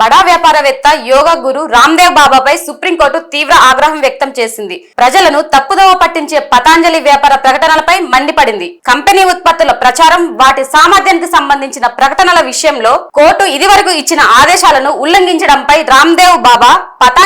బడా వ్యాపారవేత్త యోగా గురు రామ్దేవ్ బాబాపై సుప్రీంకోర్టు తీవ్ర ఆగ్రహం వ్యక్తం చేసింది. ప్రజలను తప్పుదోవ పట్టించే పతాంజలి వ్యాపార ప్రకటనలపై మండిపడింది. కంపెనీ ఉత్పత్తుల ప్రచారం వాటి సామర్థ్యానికి సంబంధించిన ప్రకటనల విషయంలో కోర్టు ఇదివరకు ఇచ్చిన ఆదేశాలను ఉల్లంఘించడంపై రామ్దేవ్ బాబా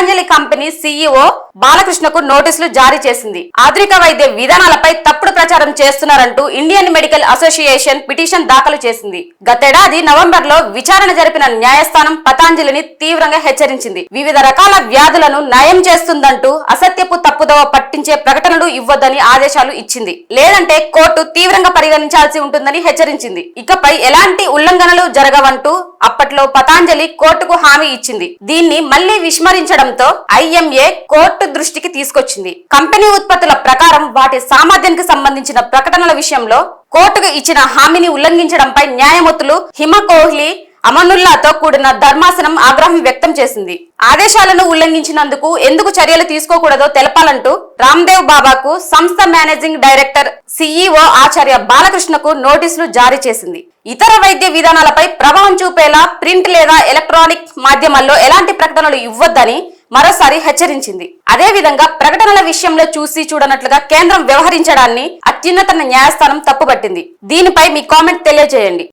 పతంజలి కంపెనీ సీఈఓ బాలకృష్ణకు నోటీసులు జారీ చేసింది. ఆధునిక వైద్య విధానాలపై తప్పుడు ప్రచారం చేస్తున్నారంటూ ఇండియన్ మెడికల్ అసోసియేషన్ పిటిషన్ దాఖలు చేసింది. గతేడాది నవంబర్లో విచారణ జరిపిన న్యాయస్థానం పతాంజలిని తీవ్రంగా హెచ్చరించింది. వివిధ రకాల వ్యాధులను నయం చేస్తుందంటూ అసత్యపు తప్పుదవ పట్టించే ప్రకటనలు ఇవ్వద్దని ఆదేశాలు ఇచ్చింది. లేదంటే కోర్టు తీవ్రంగా పరిగణించాల్సి ఉంటుందని హెచ్చరించింది. ఇకపై ఎలాంటి ఉల్లంఘనలు జరగవంటూ అప్పట్లో పతాంజలి కోర్టుకు హామీ ఇచ్చింది. దీన్ని మళ్ళీ విస్మరించడం చేయడంతో ఐఎంఏ కోర్టు దృష్టికి తీసుకొచ్చింది. కంపెనీ ఉత్పత్తుల ప్రకారం వాటి సామర్థ్యానికి సంబంధించిన ప్రకటనల విషయంలో కోర్టుకు ఇచ్చిన హామీని ఉల్లంఘించడంపై న్యాయమూర్తులు హిమ కోహ్లీ అమనుల్లాతో కూడిన ధర్మాసనం ఆగ్రహం వ్యక్తం చేసింది. ఆదేశాలను ఉల్లంఘించినందుకు ఎందుకు చర్యలు తీసుకోకూడదో తెలపాలంటూ రామ్దేవ్ బాబాకు సంస్థ మేనేజింగ్ డైరెక్టర్ సిఈఓ ఆచార్య బాలకృష్ణకు నోటీసులు జారీ చేసింది. ఇతర వైద్య విధానాలపై ప్రభావం చూపేలా ప్రింట్ లేదా ఎలక్ట్రానిక్ మాధ్యమాల్లో ఎలాంటి ప్రకటనలు ఇవ్వొద్దని మరోసారి హెచ్చరించింది. అదే విధంగా ప్రకటనల విషయంలో చూసి చూడనట్లుగా కేంద్రం వ్యవహరించడాన్ని అత్యున్నత న్యాయస్థానం తప్పుపట్టింది. దీనిపై మీ కామెంట్ తెలియజేయండి.